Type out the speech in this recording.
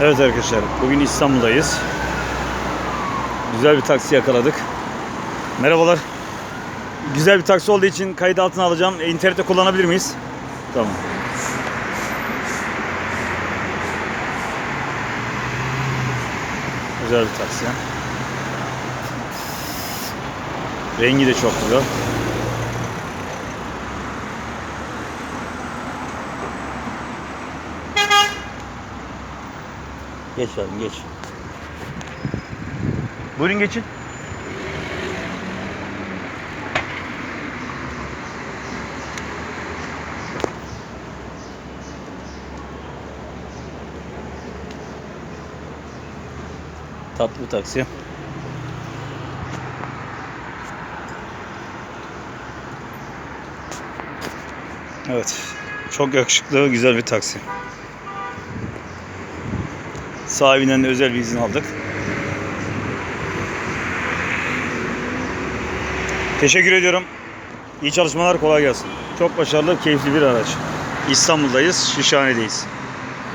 Evet arkadaşlar, bugün İstanbul'dayız. Güzel bir taksi yakaladık. Merhabalar. Güzel bir taksi olduğu için kayıt altına alacağım. E, İnternette kullanabilir miyiz? Tamam. Güzel bir taksi. Rengi de çok güzel. Geç abi geç. Buyurun geçin. Tatlı bir taksi. Evet. Çok yakışıklı, güzel bir taksi. Sahibinden de özel bir izin aldık. Teşekkür ediyorum. İyi çalışmalar, kolay gelsin. Çok başarılı, keyifli bir araç. İstanbul'dayız, Şişhane'deyiz.